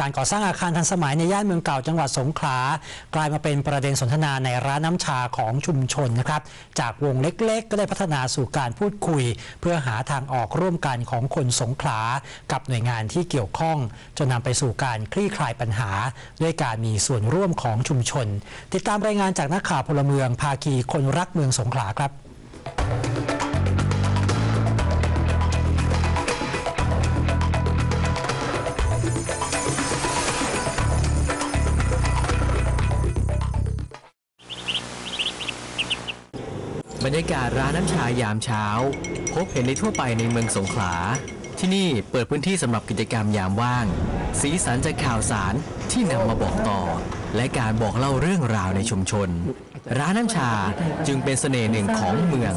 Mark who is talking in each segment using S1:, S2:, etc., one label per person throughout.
S1: การก่อสร้างอาคารทันสมัยในย่านเมืองเก่าจังหวัดสงขลากลายมาเป็นประเด็นสนทนาในร้านน้ำชาของชุมชนนะครับ จากวงเล็กๆ ก็ได้พัฒนาสู่การพูดคุย เพื่อหาทางออกร่วมกันของคนสงขลากับหน่วยงานที่เกี่ยวข้อง จนนำไปสู่การคลี่คลายปัญหา ด้วยการมีส่วนร่วมของชุมชน ติดตามรายงานจากนักข่าวพลเมืองภาคีคนรักเมืองสงขลาครับ
S2: บรรยากาศร้านน้ำชายามเช้า พบเห็นได้ทั่วไปในเมืองสงขลา ที่นี่เปิดพื้นที่สำหรับกิจกรรมยามว่าง สีสันจากข่าวสารที่นำมาบอกต่อ และการบอกเล่าเรื่องราวในชุมชน ร้านน้ำชาจึงเป็นเสน่ห์หนึ่งของเมือง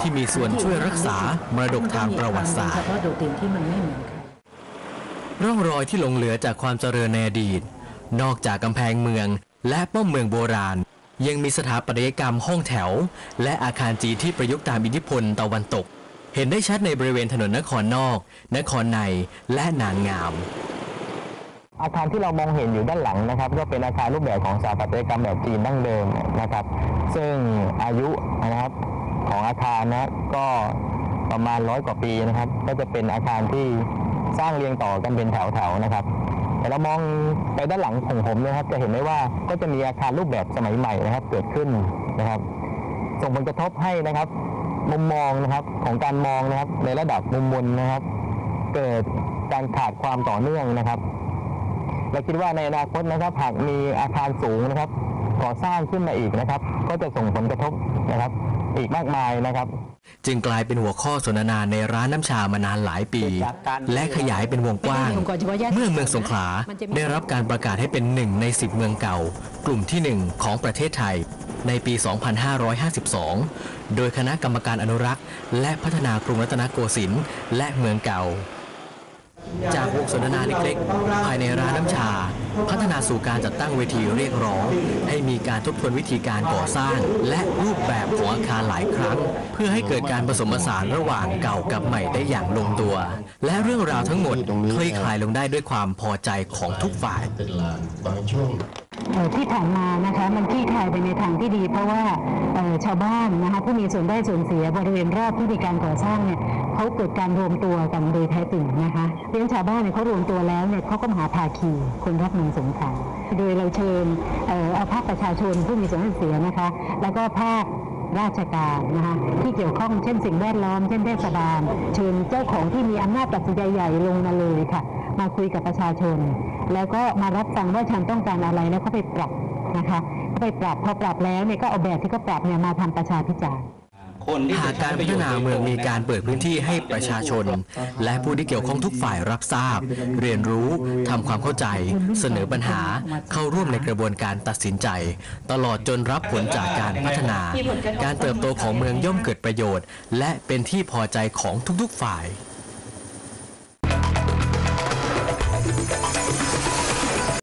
S2: ที่มีส่วนช่วยรักษามรดกทางประวัติศาสตร์
S3: ร
S2: ร่องรอยที่หลงเหลือจากความเจริญในอดีต นอกจากกำแพงเมืองและป้อมเมืองโบราณ ยังมีสถาปัตยกรรมห้องแถว และอาคารจีนที่ประยุกต์ตามอิทธิพลตะวันตก เห็นได้ชัดในบริเวณถนนนครนอก นครในและนานงาม
S4: อาคารที่เรามองเห็นอยู่ด้านหลังนะครับ ก็เป็นอาคารรูปแบบของสถาปัตยกรรมแบบจีนดั้งเดิมนะครับ ซึ่งอายุนะครับของอาคารนะก็ประมาณร้อยกว่าปีนะครับ ก็จะเป็นอาคารที่สร้างเรียงต่อกันเป็นแถวๆนะครับ เรามองไปด้านหลังของผมนะครับ จะเห็นได้ว่าก็จะมีอาคารรูปแบบสมัยใหม่นะครับ เกิดขึ้นนะครับ ส่งผลกระทบให้นะครับ มุมมองนะครับของการมองนะครับ ในระดับมุมบนนะครับ เกิดการขาดความต่อเนื่องนะครับเราคิดว่าในอนาคตนะครับหากมีอาคารสูงนะครับ ก่อสร้างขึ้นมาอีกนะครับ ก็จะส่งผลกระทบนะครับ อีกมากมายนะครับ
S2: จึงกลายเป็นหัวข้อสนทนาในร้านน้ำชามานานหลายปี และขยายเป็นวงกว้าง เมื่อเมืองสงขลาได้รับการประกาศให้เป็นหนึ่งในสิบเมืองเก่า กลุ่มที่หนึ่งของประเทศไทยในปี 2552 โดยคณะกรรมการอนุรักษ์ และพัฒนากรุงรัตนโกสินทร์และเมืองเก่า จากวงสนทนาเล็กๆ ภายในร้านน้ำชา พัฒนาสู่การจัดตั้งเวทีเรียกร้อง ให้มีการทบทวนวิธีการก่อสร้าง และรูปแบบของอาคารหลายครั้ง เพื่อให้เกิดการผสมผสานระหว่างเก่ากับใหม่ได้อย่างลงตัว และเรื่องราวทั้งหมดคลี่คลายลงได้ด้วยความพอใจของทุกฝ่าย
S5: เป็นลานบางช่วง
S3: ที่ผ่านมานะคะมันคลี่คลายไปในทางที่ดี เพราะว่าชาวบ้านนะคะผู้มีส่วนได้ส่วนเสียบริเวณรอบที่มีการก่อสร้างเนี่ยเขาเกิดการรวมตัวกันโดยแท้จริงนะคะเพราะฉะนั้นชาวบ้านเนี่ยเขารวมตัวแล้วเนี่ยเขาก็มาหาภาคีคนรักเมืองสงขลาโดยเราเชิญเอาภาคประชาชนผู้มีส่วนได้เสียนะคะ แล้วก็ภาคราชการนะคะที่เกี่ยวข้องเช่นสิ่งแวดล้อม เช่นเทศบาลเชิญเจ้าของที่มีอำนาจตัดสินใจใหญ่ลงมาเลยค่ะ มาคุยกับประชาชน แล้วก็มารับฟังว่าฉันต้องการอะไรแล้วก็ไปปรับนะคะก็ไปปรับพอปรับแล้วเนี่ยก็เอาแบบที่เขาปรับเนี่ยมาทำประชาพิจารณ์
S2: หากการพัฒนาเมืองมีการเปิดพื้นที่ให้ประชาชน และผู้ที่เกี่ยวข้องทุกฝ่ายรับทราบ เรียนรู้ทำความเข้าใจ เสนอปัญหาเข้าร่วมในกระบวนการตัดสินใจ ตลอดจนรับผลจากการพัฒนา การเติบโตของเมืองย่อมเกิดประโยชน์ และเป็นที่พอใจของทุกๆฝ่าย